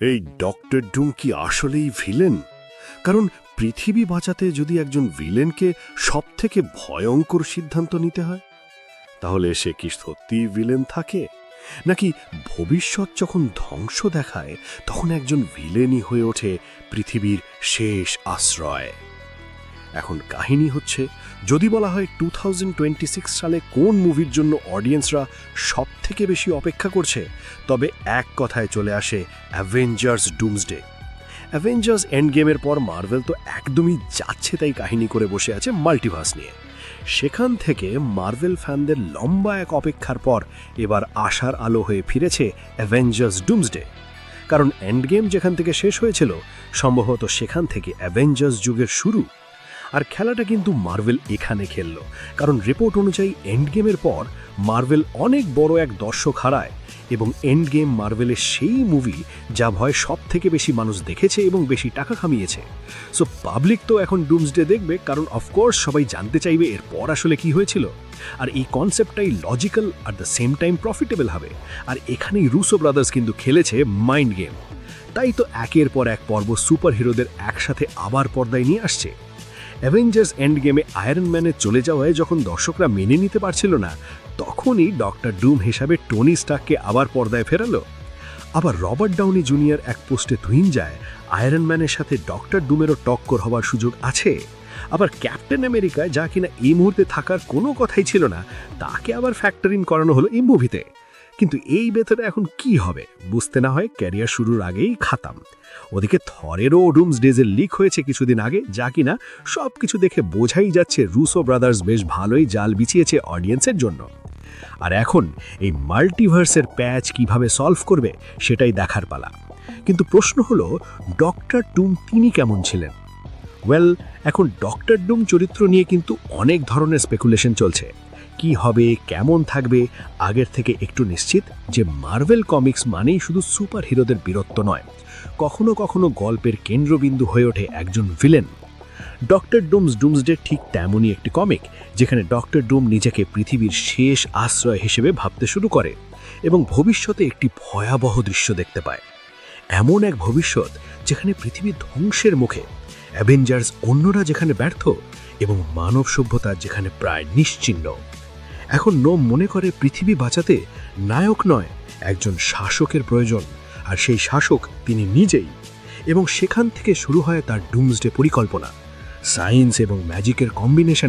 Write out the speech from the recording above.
এই ডক্টর ডুম কি আসলেই ভিলেন? কারণ পৃথিবী বাঁচাতে যদি একজন ভিলেনকে সবথেকে ভয়ঙ্কর সিদ্ধান্ত নিতে হয়, তাহলে সে কি সত্যিই ভিলেন থাকে? নাকি ভবিষ্যৎ যখন ধ্বংস দেখায়, তখন একজন ভিলেনই হয়ে ওঠে পৃথিবীর শেষ আশ্রয়? এখন কাহিনী হচ্ছে, যদি বলা হয় টু সালে কোন মুভির জন্য অডিয়েন্সরা সব থেকে বেশি অপেক্ষা করছে, তবে এক কথায় চলে আসে অ্যাভেঞ্জার্স ডুমসডে। অ্যাভেঞ্জার্স এন্ড গেমের পর মার্ভেল তো একদমই যাচ্ছে তাই কাহিনী করে বসে আছে মাল্টিভার্স নিয়ে। সেখান থেকে মার্ভেল ফ্যানদের লম্বা এক অপেক্ষার পর এবার আশার আলো হয়ে ফিরেছে অ্যাভেঞ্জার্স ডুমসডে। কারণ এন্ড গেম যেখান থেকে শেষ হয়েছিল, সম্ভবত সেখান থেকে অ্যাভেঞ্জার্স যুগের শুরু আর খেলাটা কিন্তু মার্ভেল এখানে খেলল। কারণ রিপোর্ট অনুযায়ী এন্ড গেমের পর মার্ভেল অনেক বড় এক দর্শক হারায় এবং এন্ড গেম মার্ভেলের সেই মুভি যা ভয় সব থেকে বেশি মানুষ দেখেছে এবং বেশি টাকা খামিয়েছে। সো পাবলিক তো এখন ডুমসডে দেখবে, কারণ অফকোর্স সবাই জানতে চাইবে এরপর আসলে কি হয়েছিল। আর এই কনসেপ্টটাই লজিক্যাল আর দ্য সেম টাইম প্রফিটেবল হবে। আর এখানেই রুসো ব্রাদার্স কিন্তু খেলেছে মাইন্ড গেম তাই তো একের পর এক পর্ব সুপার হিরোদের একসাথে আবার পর্দায় নিয়ে আসছে। অ্যাভেঞ্জার্স এন্ড গেমে আয়রন ম্যানে চলে যাওয়ায় যখন দর্শকরা মেনে নিতে পারছিল না, তখনই ডক্টর ডুম হিসাবে টনি স্টাককে আবার পর্দায় ফেরালো। আবার রবার্ট ডাউনি জুনিয়র এক পোস্টে তুইন যায় আয়রন ম্যানের সাথে ডক্টর ডুমেরও টক্কর হওয়ার সুযোগ আছে। আবার ক্যাপ্টেন আমেরিকায় যা কিনা এই মুহূর্তে থাকার কোনো কথাই ছিল না, তাকে আবার ফ্যাক্টর ইন করানো হলো এই মুভিতে কিন্তু এই বেতনে এখন কি হবে? বুঝতে না হয় ক্যারিয়ার শুরুর আগেই খাতাম। ওদিকে থরেরও ডুমস ডেজের লিক হয়েছে কিছুদিন আগে, যা কিনা সব কিছু দেখে বোঝাই যাচ্ছে রুসো ব্রাদার্স বেশ ভালোই জাল বিছিয়েছে অডিয়েন্সের জন্য। আর এখন এই মাল্টিভার্সের প্যাচ কীভাবে সলভ করবে সেটাই দেখার পালা। কিন্তু প্রশ্ন হলো, ডক্টর ডুম তিনি কেমন ছিলেন? ওয়েল, এখন ডক্টর ডুম চরিত্র নিয়ে কিন্তু অনেক ধরনের স্পেকুলেশন চলছে। কি হবে, কেমন থাকবে, আগের থেকে একটু নিশ্চিত যে মার্ভেল কমিক্স মানেই শুধু সুপার হিরোদের বীরত্ব নয়, কখনো কখনো গল্পের কেন্দ্রবিন্দু হয়ে ওঠে একজন ভিলেন। ডক্টর ডুমস ডুমসডে ঠিক তেমনই একটি কমিক, যেখানে ডক্টর ডুম নিজেকে পৃথিবীর শেষ আশ্রয় হিসেবে ভাবতে শুরু করে এবং ভবিষ্যতে একটি ভয়াবহ দৃশ্য দেখতে পায়। এমন এক ভবিষ্যৎ যেখানে পৃথিবী ধ্বংসের মুখে, অ্যাভেঞ্জার্স অন্যরা যেখানে ব্যর্থ এবং মানব সভ্যতা যেখানে প্রায় নিশ্চিহ্ন এখন নোম মনে করে পৃথিবী বাঁচাতে নায়ক নয়, একজন শাসকের প্রয়োজন, আর সেই শাসক তিনি নিজেই। এবং সেখান থেকে শুরু হয় তার ডুমসডে পরিকল্পনা। সায়েন্স এবং ম্যাজিকের কম্বিনেশন